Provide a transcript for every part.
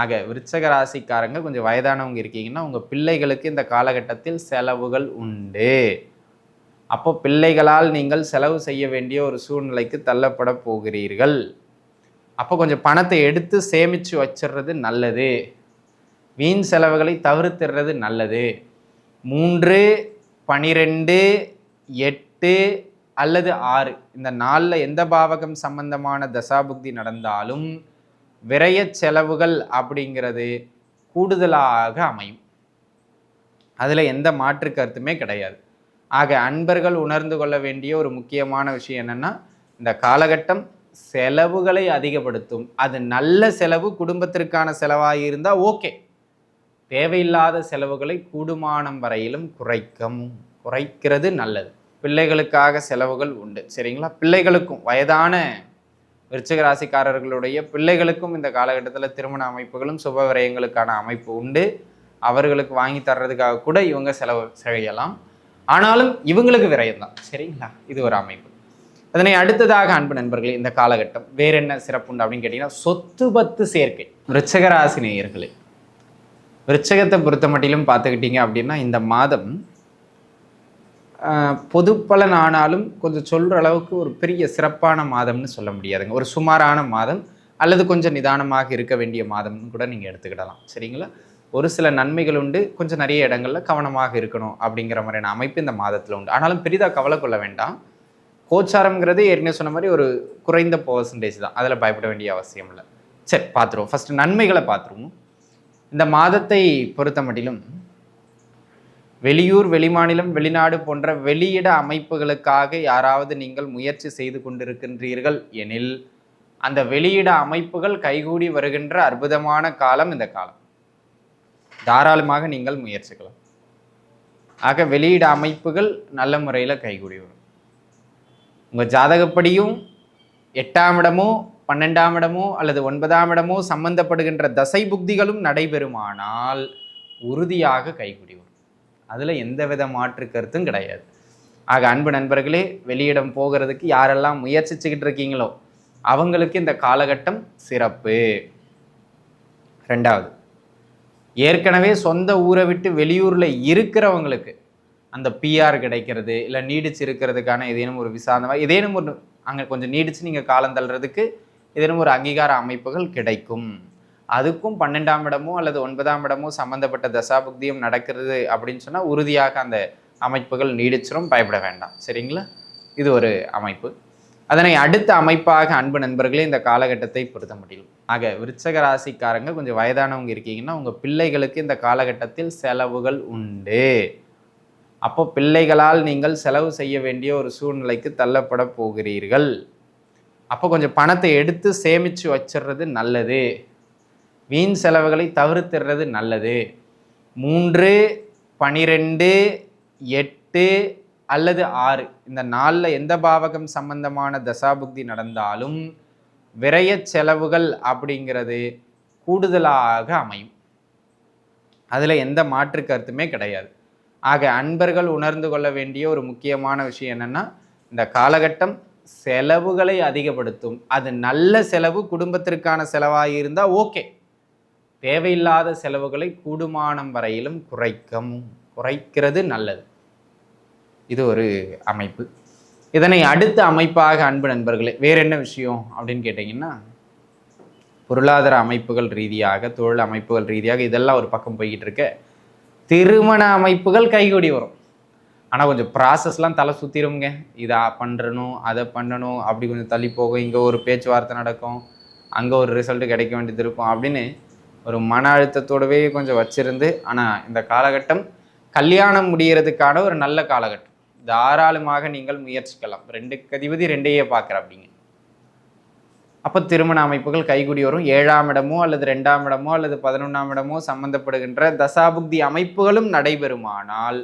ஆக விருச்சக ராசிக்காரங்க கொஞ்சம் வயதானவங்க இருக்கீங்கன்னா உங்கள் பிள்ளைகளுக்கு இந்த காலகட்டத்தில் செலவுகள் உண்டு. அப்போ பிள்ளைகளால் நீங்கள் செலவு செய்ய வேண்டிய ஒரு சூழ்நிலைக்கு தள்ளப்பட போகிறீர்கள். அப்போ கொஞ்சம் பணத்தை எடுத்து சேமித்து வச்சிடுறது நல்லது. வீண் செலவுகளை தவிர்த்துறது நல்லது. மூன்று பனிரெண்டு எட்டு அல்லது ஆறு. இந்த நாளில் எந்த பாவகம் சம்பந்தமான தசாபுக்தி நடந்தாலும் விரய செலவுகள் அப்படிங்கிறது கூடுதலாக அமையும். அதில் எந்த மாற்று கருத்துமே கிடையாது. ஆக அன்பர்கள் உணர்ந்து கொள்ள வேண்டிய ஒரு முக்கியமான விஷயம் என்னென்னா இந்த காலகட்டம் செலவுகளை அதிகப்படுத்தும். அது நல்ல செலவு குடும்பத்திற்கான செலவாக இருந்தால் ஓகே. தேவையில்லாத செலவுகளை கூடுமானம் வரையிலும் குறைக்கும். குறைக்கிறது நல்லது. பிள்ளைகளுக்காக செலவுகள் உண்டு. சரிங்களா? பிள்ளைகளுக்கும் வயதான விருச்சிக ராசிக்காரர்களுடைய பிள்ளைகளுக்கும் இந்த காலகட்டத்தில் திருமண அமைப்புகளும் சுப விரயங்களுக்கான அமைப்பு உண்டு. அவர்களுக்கு வாங்கி தர்றதுக்காக கூட இவங்க செலவு செய்யலாம். ஆனாலும் இவங்களுக்கு விரயம் தான் சரிங்களா? இது ஒரு அமைப்பு. அதனை அடுத்ததாக அன்பு நண்பர்களே இந்த காலகட்டம் வேற என்ன சிறப்புண்டு அப்படின்னு கேட்டிங்கன்னா சொத்து பத்து சேர்க்கை. விருச்சகராசி நேயர்களே விருச்சகத்தை பொறுத்த மட்டிலும் பார்த்துக்கிட்டீங்க அப்படின்னா இந்த மாதம் பொதுப்பலன் ஆனாலும் கொஞ்சம் சொல்கிற அளவுக்கு ஒரு பெரிய சிறப்பான மாதம்னு சொல்ல முடியாதுங்க. ஒரு சுமாரான மாதம் அல்லது கொஞ்சம் நிதானமாக இருக்க வேண்டிய மாதம்னு கூட நீங்கள் எடுத்துக்கிடலாம். சரிங்களா? ஒரு சில நன்மைகள் உண்டு. கொஞ்சம் நிறைய இடங்களில் கவனமாக இருக்கணும் அப்படிங்கிற மாதிரியான அமைப்பு இந்த மாதத்தில் உண்டு. ஆனாலும் பெரிதாக கவலை கொள்ள வேண்டாம். கோச்சாரம்ங்கிறது ஏற்கனவே சொன்ன மாதிரி ஒரு குறைந்த பர்சன்டேஜ் தான். அதில் பயப்பட வேண்டிய அவசியம் இல்லை. சரி பார்த்துருவோம் ஃபஸ்ட்டு நன்மைகளை பார்த்துருவோம் இந்த மாதத்தை பொறுத்த மட்டிலும் வெளியூர் வெளிமாநிலம் வெளிநாடு போன்ற வெளியிட அமைப்புகளுக்காக யாராவது நீங்கள் முயற்சி செய்து கொண்டிருக்கின்றீர்கள் எனில் அந்த வெளியிட அமைப்புகள் கைகூடி வருகின்ற அற்புதமான காலம் இந்த காலம். தாராளமாக நீங்கள் முயற்சிக்கலாம். ஆக வெளியிட அமைப்புகள் நல்ல முறையில் கைகூடி வரும். உங்கள் ஜாதகப்படியும் எட்டாம் இடமோ பன்னெண்டாம் இடமோ அல்லது ஒன்பதாம் இடமோ சம்பந்தப்படுகின்ற தசை புக்திகளும் நடைபெறுமானால் உறுதியாக கைகூடி வரும். அதில் எந்த வித மாற்று கருத்தும் கிடையாது. ஆக அன்பு நண்பர்களே வெளியிடம் போகிறதுக்கு யாரெல்லாம் முயற்சிச்சுக்கிட்டு இருக்கீங்களோ அவங்களுக்கு இந்த காலகட்டம் சிறப்பு. ரெண்டாவது ஏற்கனவே சொந்த ஊரை விட்டு வெளியூரில் இருக்கிறவங்களுக்கு அந்த பிஆர் கிடைக்கிறது இல்லை நீடிச்சு இருக்கிறதுக்கான ஏதேனும் ஒரு விசா அந்த மாதிரி ஏதேனும் ஒரு அங்கே கொஞ்சம் நீடிச்சு நீங்கள் காலம் தள்ளுறதுக்கு ஏதேனும் ஒரு அங்கீகார அமைப்புகள் கிடைக்கும். அதுக்கும் பன்னெண்டாம் இடமோ அல்லது ஒன்பதாம் இடமோ சம்மந்தப்பட்ட தசாபுக்தியும் நடக்கிறது அப்படின்னு சொன்னால் உறுதியாக அந்த அமைப்புகள் நீடிச்சிரும் பயப்பட வேண்டாம். சரிங்களா? இது ஒரு அமைப்பு. அதனை அடுத்த அமைப்பாக அன்பு நண்பர்களே இந்த காலகட்டத்தை பொருத்த முடியும். ஆக விருச்சக ராசிக்காரங்க கொஞ்சம் வயதானவங்க இருக்கீங்கன்னா உங்கள் பிள்ளைகளுக்கு இந்த காலகட்டத்தில் செலவுகள் உண்டு. அப்போ பிள்ளைகளால் நீங்கள் செலவு செய்ய வேண்டிய ஒரு சூழ்நிலைக்கு தள்ளப்பட போகிறீர்கள். அப்போ கொஞ்சம் பணத்தை எடுத்து சேமித்து வச்சிடுறது நல்லது. வீண் செலவுகளை தவிர்த்துறது நல்லது. மூன்று பனிரெண்டு எட்டு அல்லது ஆறு. இந்த நாளில் எந்த பாவகம் சம்பந்தமான தசாபுக்தி நடந்தாலும் விரய செலவுகள் அப்படிங்கிறது கூடுதலாக அமையும். அதில் எந்த மாற்று கருத்துமே கிடையாது. ஆக அன்பர்கள் உணர்ந்து கொள்ள வேண்டிய ஒரு முக்கியமான விஷயம் என்னென்னா இந்த காலகட்டம் செலவுகளை அதிகப்படுத்தும். அது நல்ல செலவு குடும்பத்திற்கான செலவாக இருந்தால் ஓகே. தேவையில்லாத செலவுகளை கூடுமானம் வரையிலும் குறைக்கும். குறைக்கிறது நல்லது. இது ஒரு அமைப்பு. இதனை அடுத்த அமைப்பாக அன்பு நண்பர்களே வேற என்ன விஷயம் அப்படின்னு கேட்டிங்கன்னா பொருளாதார அமைப்புகள் ரீதியாக தொழில் அமைப்புகள் ரீதியாக இதெல்லாம் ஒரு பக்கம் போய்கிட்டு இருக்க. திருமண அமைப்புகள் கைகூடி வரும். ஆனால் கொஞ்சம் ப்ராசஸ்லாம் தலை சுற்றிடுங்க இதை பண்ணணும் அதை பண்ணணும் அப்படி கொஞ்சம் தள்ளி போகும். இங்கே ஒரு பேச்சுவார்த்தை நடக்கும். அங்கே ஒரு ரிசல்ட்டு கிடைக்க வேண்டியது இருக்கும் அப்படின்னு ஒரு மன அழுத்தத்தோடவே கொஞ்சம் வச்சிருந்து ஆனால் இந்த காலகட்டம் கல்யாணம் முடிகிறதுக்கான ஒரு நல்ல காலகட்டம். தாராளமாக நீங்கள் முயற்சிக்கலாம். ரெண்டு கதிபதி ரெண்டையே பார்க்குற அப்படிங்க அப்போ திருமண அமைப்புகள் கைகூடி வரும். ஏழாம் இடமோ அல்லது ரெண்டாம் இடமோ அல்லது பதினொன்றாம் இடமோ சம்பந்தப்படுகின்ற தசாபுக்தி அமைப்புகளும் நடைபெறுமானால்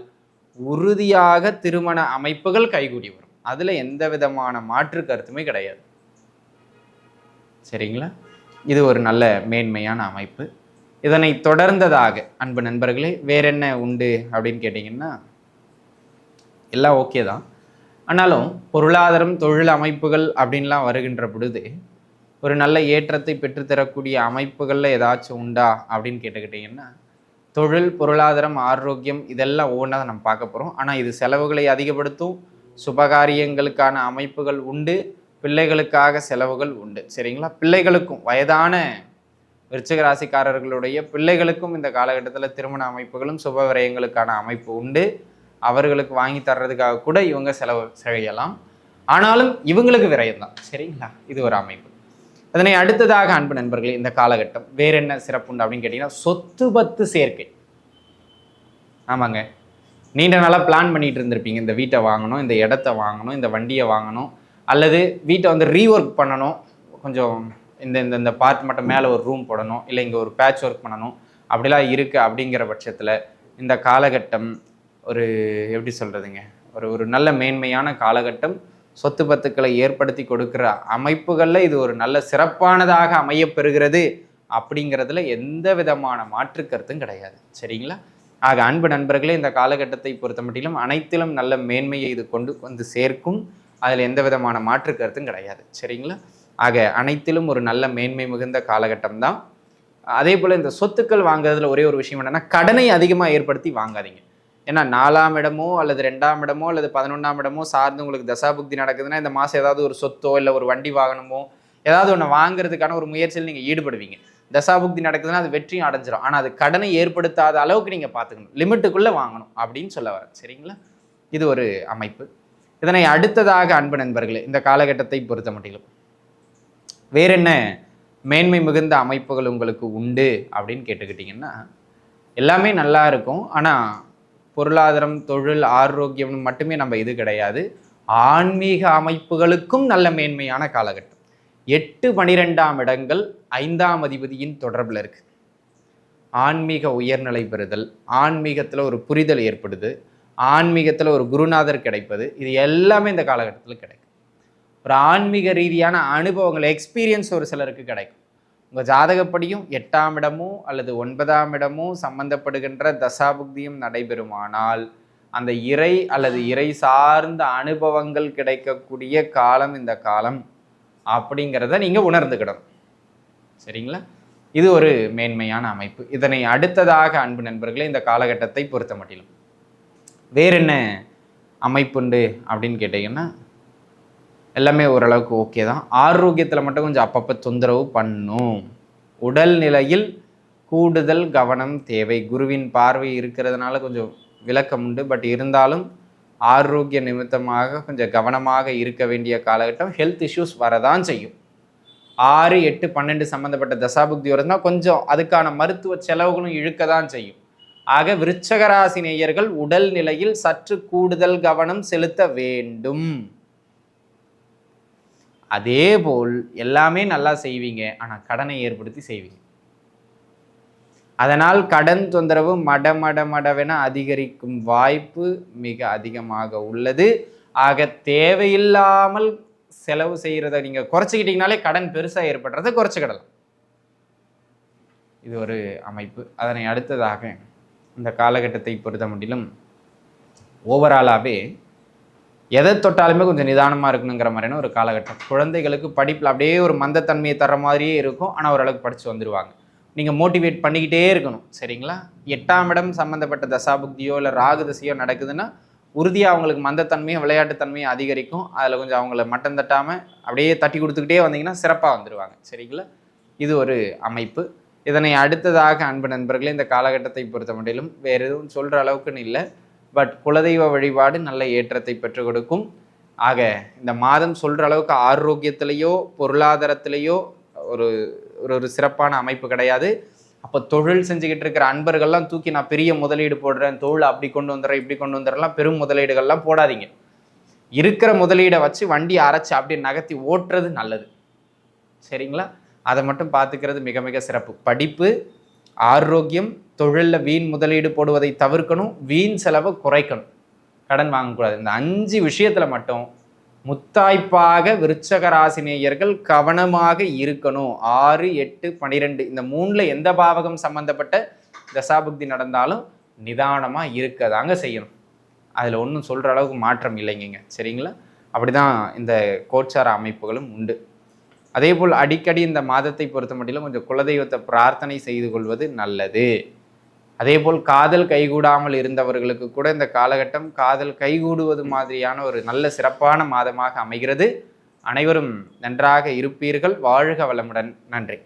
உறுதியாக திருமண அமைப்புகள் கைகூடி வரும். அதில் எந்த விதமான மாற்று கருத்துமே கிடையாது. சரிங்களா? இது ஒரு நல்ல மேன்மையான அமைப்பு. இதனை தொடர்ந்ததாக. அன்பு நண்பர்களே வேற என்ன உண்டு அப்படின்னு கேட்டிங்கன்னா எல்லாம் ஓகே தான். ஆனாலும் பொருளாதாரம் தொழில் அமைப்புகள் அப்படின்லாம் வருகின்ற பொழுது ஒரு நல்ல ஏற்றத்தை பெற்றுத்தரக்கூடிய அமைப்புகளில் ஏதாச்சும் உண்டா அப்படின்னு கேட்டுக்கிட்டிங்கன்னா தொழில் பொருளாதாரம் ஆரோக்கியம் இதெல்லாம் ஒவ்வொன்றா நம்ம பார்க்க போகிறோம் ஆனால் இது செலவுகளை அதிகப்படுத்தும் சுபகாரியங்களுக்கான அமைப்புகள் உண்டு பிள்ளைகளுக்காக செலவுகள் உண்டு. சரிங்களா? பிள்ளைகளுக்கும் வயதான விருச்சிக ராசிக்காரர்களுடைய பிள்ளைகளுக்கும் இந்த காலகட்டத்தில் திருமண அமைப்புகளும் சுப விரயங்களுக்கான அமைப்பு உண்டு. அவர்களுக்கு வாங்கி தர்றதுக்காக கூட இவங்க செலவு செய்யலாம். ஆனாலும் இவங்களுக்கு விரயம் தான் சரிங்களா? இது ஒரு அமைப்பு. அதனை அடுத்ததாக அன்பு நண்பர்களே இந்த காலகட்டம் வேற என்ன சிறப்புண்டு அப்படின்னு கேட்டிங்கன்னா சொத்து பத்து சேர்க்கை. ஆமாங்க. நீண்ட நாளாக பிளான் பண்ணிட்டு இருந்திருப்பீங்க. இந்த வீட்டை வாங்கணும் இந்த இடத்த வாங்கணும் இந்த வண்டியை வாங்கணும் அல்லது வீட்டை வந்து ரீஒர்க் பண்ணணும். கொஞ்சம் இந்த இந்த இந்த பார்ட் மட்டும் மேலே ஒரு ரூம் போடணும் இல்லை இங்கே ஒரு பேட்ச் ஒர்க் பண்ணணும். அப்படிலாம் இருக்குது அப்படிங்கிற பட்சத்தில் இந்த காலகட்டம் ஒரு எப்படி சொல்கிறதுங்க ஒரு ஒரு நல்ல மேன்மையான காலகட்டம் சொத்து பத்துக்களை ஏற்படுத்தி கொடுக்குற அமைப்புகளில் இது ஒரு நல்ல சிறப்பானதாக அமையப்பெறுகிறது அப்படிங்கிறதுல எந்த விதமான மாற்று கருத்தும் கிடையாது. சரிங்களா? ஆக அன்பு நண்பர்களே இந்த காலகட்டத்தை பொறுத்த மட்டிலும் அனைத்திலும் நல்ல மேன்மையை இது கொண்டு வந்து சேர்க்கும். அதில் எந்த விதமான மாற்று கருத்தும் கிடையாது. சரிங்களா? ஆக அனைத்திலும் ஒரு நல்ல மேன்மை மிகுந்த காலகட்டம் தான் அதே போல் இந்த சொத்துக்கள் வாங்குறதுல ஒரே ஒரு விஷயம் என்னென்னா கடனை அதிகமாக ஏற்படுத்தி வாங்காதீங்க. ஏன்னா நாலாம் இடமோ அல்லது ரெண்டாம் இடமோ அல்லது பதினொன்றாம் இடமோ சார்ந்து உங்களுக்கு தசாபுக்தி நடக்குதுன்னா இந்த மாதம் ஏதாவது ஒரு சொத்தோ இல்லை ஒரு வண்டி வாகனமோ ஏதாவது ஒன்று வாங்குறதுக்கான ஒரு முயற்சியில் நீங்கள் ஈடுபடுவீங்க. தசாபுக்தி நடக்குதுன்னா அது வெற்றியும் அடைஞ்சிரும். ஆனால் அது கடனை ஏற்படுத்தாத அளவுக்கு நீங்கள் பார்த்துக்கணும். லிமிட்டுக்குள்ளே வாங்கணும் அப்படின்னு சொல்ல வரேன். சரிங்களா? இது ஒரு அமைப்பு. இதனை அடுத்ததாக அன்பு நண்பர்களே இந்த காலகட்டத்தை பொறுத்த மட்டிலும். வேற என்ன மேன்மை மிகுந்த அமைப்புகள் உங்களுக்கு உண்டு அப்படின்னு கேட்டுக்கிட்டிங்கன்னா எல்லாமே நல்லா இருக்கும். ஆனால் பொருளாதாரம் தொழில் ஆரோக்கியம் மட்டுமே நம்ம இது கிடையாது. ஆன்மீக அமைப்புகளுக்கும் நல்ல மேன்மையான காலகட்டம். எட்டு பனிரெண்டாம் இடங்கள் ஐந்தாம் அதிபதியின் தொடர்பில் இருக்கு. ஆன்மீக உயர்நிலை பெறுதல் ஆன்மீகத்தில் ஒரு புரிதல் ஏற்படுது ஆன்மீகத்தில் ஒரு குருநாதர் கிடைப்பது இது எல்லாமே இந்த காலகட்டத்தில் கிடைக்கும். ஒரு ஆன்மீக ரீதியான அனுபவங்கள் எக்ஸ்பீரியன்ஸ் ஒரு சிலருக்கு கிடைக்கும். உங்கள் ஜாதகப்படியும் எட்டாம் இடமோ அல்லது ஒன்பதாம் இடமோ சம்பந்தப்படுகின்ற தசாபுக்தியும் நடைபெறுமானால் அந்த இறை அல்லது இறை சார்ந்த அனுபவங்கள் கிடைக்கக்கூடிய காலம் இந்த காலம் அப்படிங்கிறத நீங்கள் உணர்ந்துக்கிடணும். சரிங்களா? இது ஒரு மேன்மையான அமைப்பு. இதனை அடுத்ததாக அன்பு நண்பர்களே இந்த காலகட்டத்தை பொறுத்த மட்டிலும். வேற என்ன அமைப்புண்டு அப்படின்னு கேட்டிங்கன்னா எல்லாமே ஓரளவுக்கு ஓகே தான். ஆரோக்கியத்தில் மட்டும் கொஞ்சம் அப்பப்போ தொந்தரவு பண்ணும். உடல் நிலையில் கூடுதல் கவனம் தேவை. குருவின் பார்வை இருக்கிறதுனால கொஞ்சம் விளக்கம் உண்டு. பட் இருந்தாலும் ஆரோக்கிய நிமித்தமாக கொஞ்சம் கவனமாக இருக்க வேண்டிய காலகட்டம் ஹெல்த் இஷ்யூஸ் வரதான் செய்யும். ஆறு எட்டு பன்னெண்டு சம்மந்தப்பட்ட தசாபுக்தி வருதுன்னா கொஞ்சம் அதுக்கான மருத்துவ செலவுகளும் இழுக்க தான் செய்யும். ஆக விருச்சகராசி நேயர்கள் உடல் நிலையில் சற்று கூடுதல் கவனம் செலுத்த வேண்டும். அதே போல் எல்லாமே நல்லா செய்வீங்க ஆனால் கடனை ஏற்படுத்தி செய்வீங்க. அதனால் கடன் தொந்தரவு மட மட மடவென அதிகரிக்கும் வாய்ப்பு மிக அதிகமாக உள்ளது. ஆக தேவையில்லாமல் செலவு செய்கிறத நீங்கள் குறைச்சிக்கிட்டீங்கனாலே கடன் பெருசாக ஏற்படுறதை குறைச்சிக்கிடலாம். இது ஒரு அமைப்பு. அதனை அடுத்ததாக இந்த காலகட்டத்தை பொறுத்த முடியலும் ஓவராலாகவே எதை தொட்டாலுமே கொஞ்சம் நிதானமாக இருக்கணுங்கிற மாதிரியான ஒரு காலகட்டம். குழந்தைகளுக்கு படிப்பில் அப்படியே ஒரு மந்தத்தன்மையை தர மாதிரியே இருக்கும். ஆனால் ஓரளவுக்கு படித்து வந்துடுவாங்க நீங்கள் மோட்டிவேட் பண்ணிக்கிட்டே இருக்கணும். சரிங்களா? எட்டாம் இடம் சம்மந்தப்பட்ட தசாபுக்தியோ இல்லை ராகு தசையோ நடக்குதுன்னா உறுதியாக அவங்களுக்கு மந்தத்தன்மையும் விளையாட்டுத்தன்மையும் அதிகரிக்கும். அதில் கொஞ்சம் அவங்கள மட்டம் தட்டாமல் அப்படியே தட்டி கொடுத்துக்கிட்டே வந்தீங்கன்னா சிறப்பாக வந்துடுவாங்க சரிங்களா? இது ஒரு அமைப்பு. இதனை அடுத்ததாக அன்பு நண்பர்களே இந்த காலகட்டத்தை பொறுத்த மட்டிலும் வேறு எதுவும் சொல்கிற அளவுக்குன்னு இல்லை. பட் குலதெய்வ வழிபாடு நல்ல ஏற்றத்தை பெற்றுக் கொடுக்கும். ஆக இந்த மாதம் சொல்கிற அளவுக்கு ஆரோக்கியத்திலேயோ பொருளாதாரத்திலேயோ ஒரு ஒரு ஒரு சிறப்பான அமைப்பு கிடையாது. அப்போ தொழில் செஞ்சுக்கிட்டு இருக்கிற அன்பர்கள்லாம் தூக்கி நான் பெரிய முதலீடு போடுறேன் தொழில் அப்படி கொண்டு வந்துடுறேன் இப்படி கொண்டு வந்துடுறலாம் பெரும் முதலீடுகள்லாம் போடாதீங்க. இருக்கிற முதலீடை வச்சு வண்டி அரைச்சி அப்படி நகர்த்தி ஓட்டுறது நல்லது. சரிங்களா? அதை மட்டும் பார்த்துக்கிறது மிக மிக சிறப்பு. படிப்பு ஆரோக்கியம் தொழிலில் வீண் முதலீடு போடுவதை தவிர்க்கணும் வீண் செலவை குறைக்கணும். கடன் வாங்கக்கூடாது. இந்த அஞ்சு விஷயத்தில் மட்டும் முத்தாய்ப்பாக விருச்சக ராசினேயர்கள் கவனமாக இருக்கணும். ஆறு எட்டு பனிரெண்டு இந்த மூணில் எந்த பாவகம் சம்பந்தப்பட்ட தசாபுக்தி நடந்தாலும் நிதானமாக இருக்க தாங்க செய்யணும். அதில் ஒன்றும் சொல்கிற அளவுக்கு மாற்றம் இல்லைங்க சரிங்களா? அப்படி தான் இந்த கோச்சார அமைப்புகளும் உண்டு. அதே போல் அடிக்கடி இந்த மாதத்தை பொறுத்த மட்டிலும் கொஞ்சம் குலதெய்வத்தை பிரார்த்தனை செய்து கொள்வது நல்லது. அதே போல் காதல் கைகூடாமல் இருந்தவர்களுக்கு கூட இந்த காலகட்டம் காதல் கைகூடுவது மாதிரியான ஒரு நல்ல சிறப்பான மாதமாக அமைகிறது. அனைவரும் நன்றாக இருப்பீர்கள். வாழ்க வளமுடன். நன்றி.